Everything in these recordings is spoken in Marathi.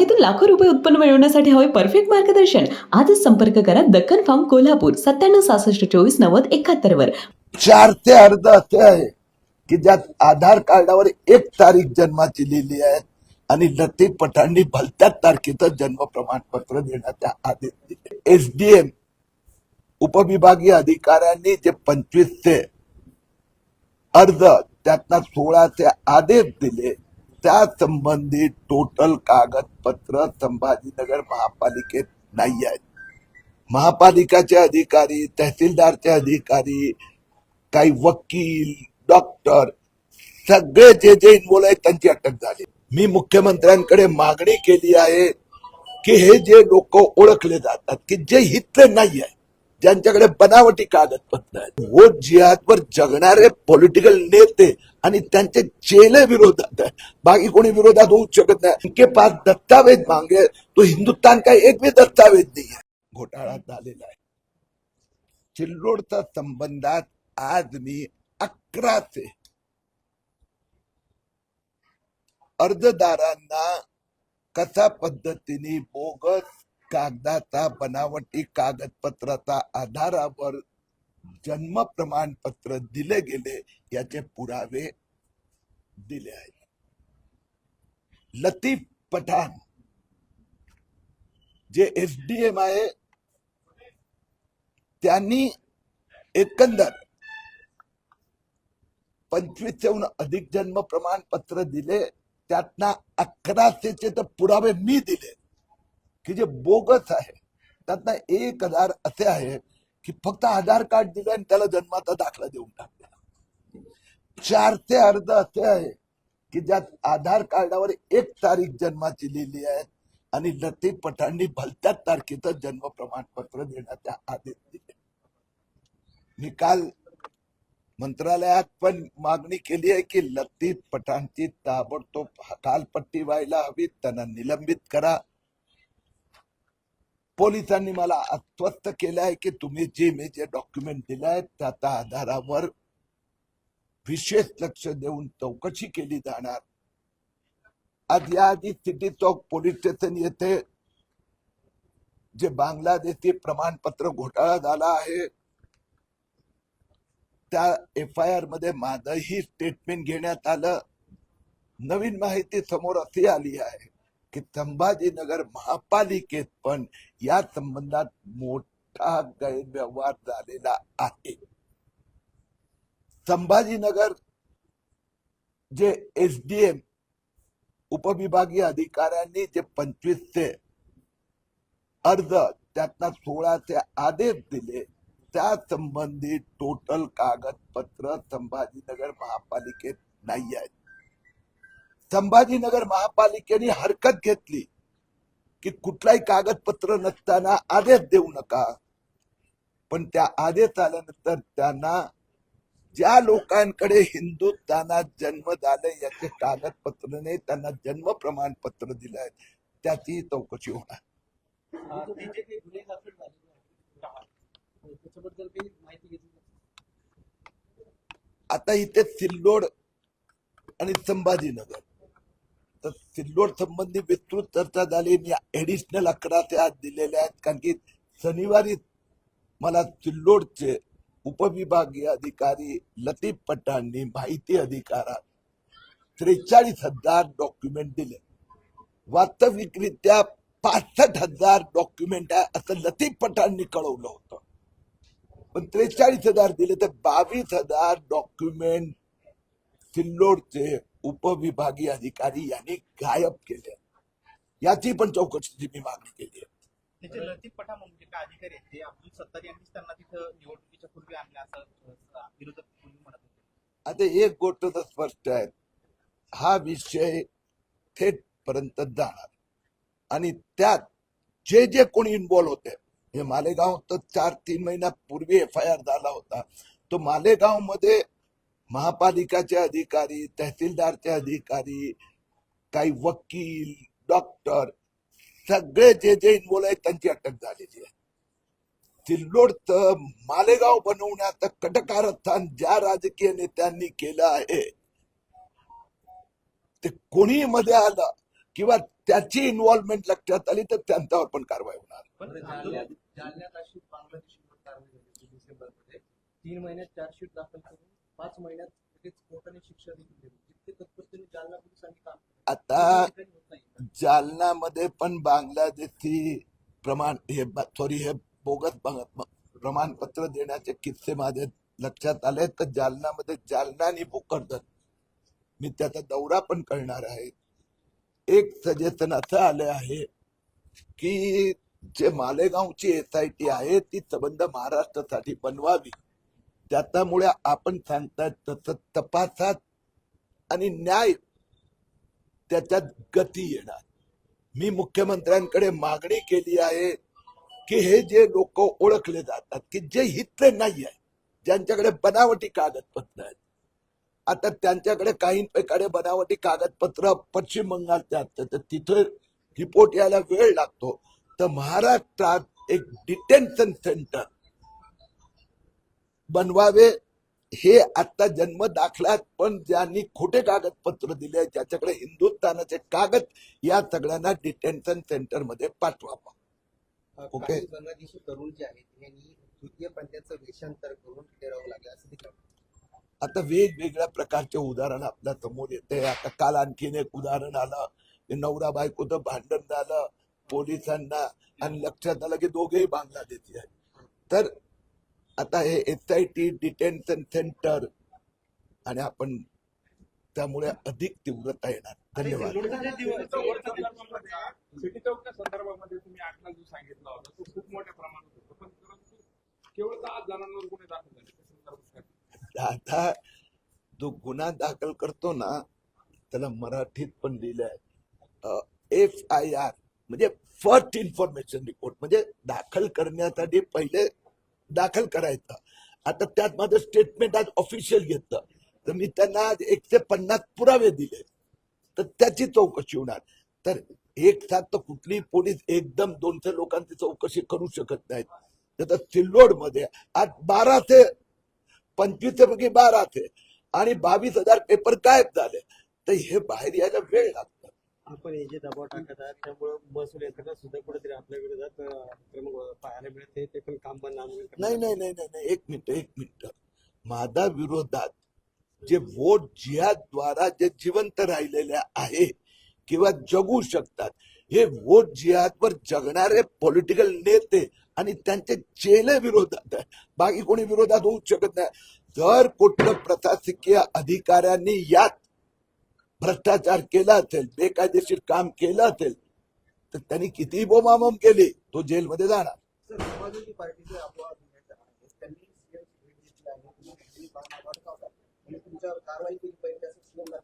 बागेतून लाखो रुपये उत्पन्न मिळवण्यासाठी हवे परफेक्ट मार्गदर्शन. आजच संपर्क करा दक्कन फार्म कोल्हापूर सत्त्याण्णव सहासष्ट चोवीस नव्वद एकाहत्तर वर. चार ते अर्ध असे आहे की ज्यात आधार कार्डावर एक तारीख जन्माची लिहिली आहे आणि लतीफ पठाणी भलत्याच तारखेचं जन्म प्रमाणपत्र देण्याचा आदेश दिले एसडीएम उपविभागीय अधिकाऱ्यांनी जे पंचवीस ते अर्ज त्यातनं सोळाचे आदेश दिले त्या संबंधित टोटल कागदपत्र संभाजीनगर महापालिकेत नाही आहेत. महापालिकाचे अधिकारी तहसीलदारचे अधिकारी काही वकील डॉक्टर सगळे जे जे इन्व्हॉल्व आहेत त्यांची अटक झाली. मी मुख्यमंत्र्यांकडे मागणी केली आहे की हे जे लोक ओळखले जातात की जे हितले नाही आहे ज्यांच्याकडे बनावटी कागदपत्र आहेत वो जिहादवर जगणारे पॉलिटिकल नेते आणि त्यांचे चेले विरोधात आहे. बाकी कोणी विरोधात होऊ शकत नाही. इनके पास दस्तावेज मागे तो हिंदुस्तान का एक भी दस्तावेज नाही आहे घोटाळा झालेला आहे. चिल्लोडच्या संबंधात आज मी अकराचे अर्जदारांना कशा पद्धतीने बोगस कागदाचा बनावटी कागदपत्राचा आधारावर जन्म प्रमाणपत्र दिले गेले याचे पुरावे दिले आहेत. लतीफ पठाण जे एस डी एम आहे त्यांनी एकंदर पंचवीसशेहून अधिक जन्म प्रमाणपत्र दिले. त्यातनं अकराशेचे तर पुरावे मी दिले की जे बोगस आहे. त्यातनं एक हजार असे आहे की फक्त आधार कार्ड दिलं आणि त्याला जन्माचा दाखला देऊन टाकला. चार ते अर्ध असे आहे की ज्यात आधार कार्डावर एक तारीख जन्माची लिहिली आहे आणि लतीफ पठाणनी भलत्याच तारखेचं जन्म प्रमाणपत्र देण्याचा आदेश दिले. मी काल मंत्रालयात पण मागणी केली आहे की लतीफ पठाणची ताबडतोब हकालपट्टी व्हायला हवी त्यांना निलंबित करा. पोलिसांनी मला अस्वस्थ केलं आहे की तुम्ही जे मी जे डॉक्युमेंट दिले आहेत त्याच्या आधारावर विशेष लक्ष देऊन चौकशी केली जाणार. आज याआधी सिटी चौक पोलीस स्टेशन येथे जे बांगलादेशी प्रमाणपत्र घोटाळा झाला आहे त्या एफ आय आरमध्ये माझंही स्टेटमेंट घेण्यात आलं. नवीन माहिती समोर अशी आली आहे. की संभाजीनगर महापालिकेत पण या संबंधात मोठा गैरव्यवहार झालेला आहे. संभाजीनगर जे एसडीएम उपविभागीय अधिकाऱ्यांनी जे पंचवीसचे अर्ज़ त्यातनं सोळाचे आदेश दिले, त्या संबंधित टोटल कागदपत्र संभाजीनगर महापालिकेत नाही आहेत. संभाजीनगर महापालिकेने हरकत घेतली की कुठलाही कागदपत्र नसताना आदेश देऊ नका. पण त्या आदेश आल्यानंतर त्यांना ज्या लोकांकडे हिंदुस्थानात जन्म झाले याचे कागदपत्र नाही त्यांना जन्म प्रमाणपत्र दिलं आहे त्याची चौकशी होणार? आता इथे सिल्लोड आणि संभाजीनगर. तर सिल्लोड संबंधी विस्तृत चर्चा झाली मी ॲडिशनल अकरा ते आज आहेत. कारण की शनिवारी मला सिल्लोडचे उपविभागीय अधिकारी लतीफ पटांनी माहिती अधिकारात त्रेचाळीस हजार डॉक्युमेंट दिले. वास्तविकरित्या पासष्ट हजार डॉक्युमेंट आहे असं लतीफ पटांनी कळवलं होतं. पण त्रेचाळीस हजार दिले तर बावीस हजार डॉक्युमेंट सिल्लोडचे उपविभागीय अधिकारी यांनी गायब केले. याची पण चौकशीची मी मागणी केली आहे. त्याचे लतीफ पठाण म्हणून जे काय अधिकारी आहेत ते अब्दुल सत्तार यांनीच त्यांना तिथं निवडणुकीच्या पूर्वी आणले असं अं, विरोधक पूर्वी म्हणत होते. आता एक गोष्ट तर स्पष्ट आहे. हा विषय थेट पर्यंत जाणार. आणि त्यात जे जे कोणी इन्व्हॉल्व होते हे मालेगाव तर चार तीन महिन्यापूर्वी एफ आय आर झाला होता. तो मालेगावमध्ये महापालिकाचे अधिकारी तहसीलदारचे अधिकारी काही वकील डॉक्टर सगळे जे जे इन्व्हॉल्व आहेत त्यांची अटक झालेली आहे. सिल्लोडचं मालेगाव बनवण्याचं कटकारस्थान ज्या राजकीय नेत्यांनी केलं आहे ते कोणी मध्ये आलं किंवा त्याची इन्व्हॉल्वमेंट लक्षात आली तर त्यांच्यावर पण कारवाई होणार. डिसेंबरमध्ये तीन महिन्यात चार्जशीट दाखल करून पाच महिन्यात कोर्टाने शिक्षा दिली. जितके तत्परतेने जालना पोलिसांनी काम आता जालनामध्ये पण बांगलादेशी प्रमाण हे सॉरी हे बोगस प्रमाणपत्र देण्याचे किस्से माझे लक्षात आले तर जालनामध्ये जालना आणि भोकरदन. मी त्याचा दौरा पण करणार आहे. एक सजेशन असं आले आहे की जे मालेगावची एस आय टी आहे ती संबंध महाराष्ट्रासाठी बनवावी. त्याच्यामुळे आपण सांगताय तसं तपासात आणि न्याय त्याच्यात गती येणार. मी मुख्यमंत्र्यांकडे मागणी केली आहे की हे जे लोक ओळखले जातात की जे हितले नाही आहे ज्यांच्याकडे बनावटी कागदपत्र आहेत. आता त्यांच्याकडे काहींकडे बनावटी कागदपत्र पश्चिम बंगालचे असतात तर तिथे रिपोर्ट यायला वेळ लागतो. तर महाराष्ट्रात एक डिटेन्शन सेंटर बनवावे हे आता जन्म दाखल्यात पण ज्यांनी खोटे कागदपत्र दिले ज्याच्याकडे हिंदुस्थानाचे कागद या सगळ्यांना डिटेन्शन सेंटरमध्ये पाठवावं. ओके. तरुण जे आहेत यांनी तृतीय पंथाचं वेषांतर करून फिरावं लागलं असं आता वेगवेगळ्या प्रकारचे उदाहरण आपल्यासमोर येते. आता काल आणखीन एक उदाहरण आलं. नवरा बायकोचं भांडण झालं. पोलिसांना आणि लक्षात आलं की दोघेही बांगलादेशी आहेत. तर आता हे S I T detention centre आणि आपण त्यामुळे अधिक तीव्रता येणार. धन्यवाद. सिटी चौकच्या संदर्भामध्ये तुम्ही आकडा जो सांगितला होता तो खूप मोठ्या प्रमाणात होतो. पण परंतु केवळ दहा जणांवर गुन्हे दाखल झाले त्या संदर्भात काय? आता जो गुन्हा दाखल करतो ना त्याला मराठीत पण लिहिलंय. एफ आय आर म्हणजे फर्स्ट इन्फॉर्मेशन रिपोर्ट म्हणजे दाखल करण्यासाठी पहिले दाखल करायचं. आता त्यात माझं स्टेटमेंट आज ऑफिशियल घेतलं तर मी त्यांना आज एकशे पन्नास पुरावे दिले. तर त्याची चौकशी होणार. तर एक साथ तर कुठली पोलीस एकदम दोनशे लोकांची चौकशी करू शकत नाहीत. तर सिल्लोडमध्ये आज बाराशे पंचवीसशे पैकी बाराशे आणि बावीस हजार पेपर गायब झाले. तर हे बाहेर यायला वेळ लागतो. आपण हे जे दबाव टाकत आहात. त्यामुळे महसूल यंत्रणा सुद्धा कुठेतरी आपल्या विरोधात आक्रमक पाहायला मिळते ते पण काम बंद आंदोलन करण्यात नाही नाही नाही नाही नाही. एक मिनिट एक मिनिट. माझा विरोधात जे वोट जिहाद्वारा जे जिवंत राहिलेले आहे किंवा जगू शकतात हे वोट जिहादवर जगणारे पॉलिटिकल नेते आणि त्यांचे चेले विरोधात आहे. बाकी कोणी विरोधात होऊ शकत नाही. जर कुठलं प्रशासकीय अधिकाऱ्यांनी यात भ्रष्टाचार केला असेल बेकायदेशीर काम केलं असेल तर त्यांनी कितीही बोमाबोम केली तो जेलमध्ये जाणार. सर समाजवादी पार्टीचे अफवा घेण्यात आहे त्यांनी सीएम भेट घेतली आहे. तुम्ही कुठलीही कामं अडकावतात आणि तुमच्यावर कारवाई केली पाहिजे असं सीएम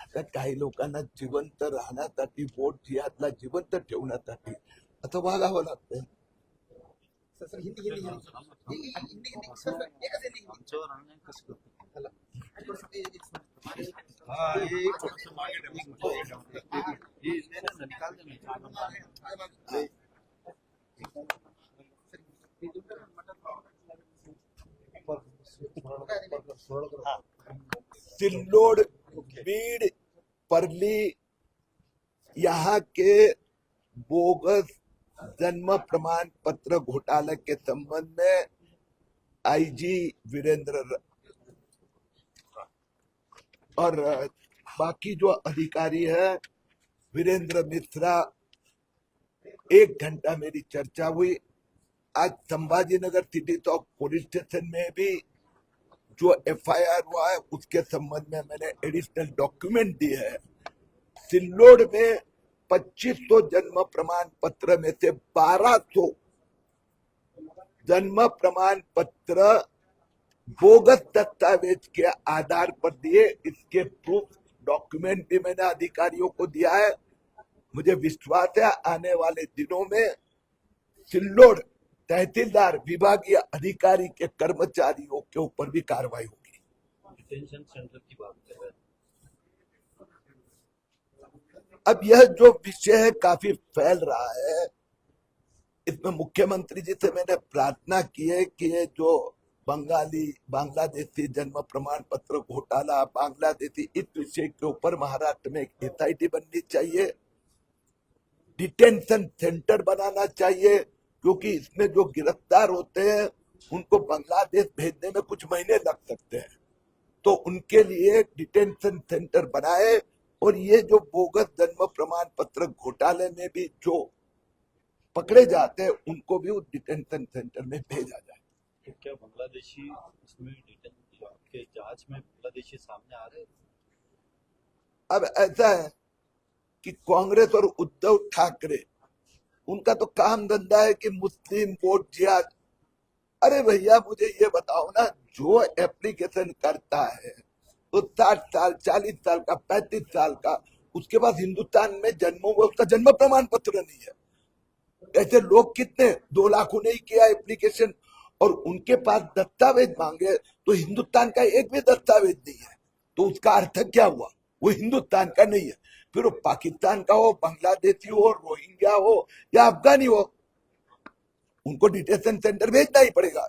आता काही लोकांना जिवंत राहण्यासाठी वोट जिहादला जिवंत ठेवण्यासाठी असं वागावं लागतं sir Hindi Hindi Hindi. Hindi Hindi sir sir एकच हिंदी. हिंदी चला. बीड़ परली यहाँ के बोगस जन्म प्रमाण पत्र घोटाले के संबंध में आईजी वीरेंद्र और बाकी जो अधिकारी है, वीरेंद्र मिश्रा एक घंटा मेरी चर्चा हुई। आज Sambhajinagar city Chowk police station में भी जो एफआईआर हुआ है, उसके संबंध में मैंने एडिशनल डॉक्यूमेंट दिए है। सिल्लोड में 2500 जन्म प्रमाण पत्र में से 1200 जन्म प्रमाण पत्र बोगस दस्तावेज़ के आधार पर दिए इसके प्रूफ डॉक्यूमेंट भी मैंने अधिकारियों को दिया है। मुझे विश्वास है आने वाले दिनों में सिल्लोड तहसीलदार विभागीय अधिकारी के कर्मचारियों के ऊपर भी कार्रवाई होगी। डिटेंशन सेंटर की बात कर रहे हैं। अब यह जो विषय है काफ़ी फैल रहा है। इसमें मुख्यमंत्री जी से मैंने प्रार्थना की है कि ये जो बंगाली बांग्लादेशी जन्म प्रमाण पत्र, घोटाला, बांग्लादेशी इस विषय के ऊपर महाराष्ट्र में एक एस बननी चाहिए। डिटेंशन सेंटर बनाना चाहिए, क्योंकि इसमें जो गिरफ़्तार होते हैं, उनको बांग्लादेश भेजने में कुछ महीने लग सकते हैं। तो उनके लिए डिटेंशन सेंटर बनाए और ये जो बोगस जन्म प्रमाण पत्र घोटाले में भी जो पकड़े जाते हैं, उनको भी उस डिटेंशन सेंटर में भेजा जाए। तो क्या बांग्लादेशी इसमें डिटेन आपके जाँच में बांग्लादेशी सामने आ रहे अब ऐसा है कि कांग्रेस और उद्धव ठाकरे, उनका तो काम धंधा है कि मुस्लिम वोट जिहाद अरे भैया, मुझे ये बताओ ना, जो एप्लीकेशन करता है, वो साठ साल, चालीस साल का, पैंतीस साल का, उसके पास हिंदुस्तान में जन्म हुआ उसका जन्म प्रमाण पत्र नहीं है। ऐसे लोग कितने, दो लाखों ने ही किया एप्लीकेशन और उनके पास दस्तावेज मांगे तो हिंदुस्तान का एक भी दस्तावेज नहीं है। तो उसका अर्थ क्या हुआ? वो हिंदुस्तान का नहीं है। फिर वो पाकिस्तान का हो बांग्लादेशी हो रोहिंग्या हो या अफगानी हो उनको डिटेंशन सेंटर भेजना ही पड़ेगा।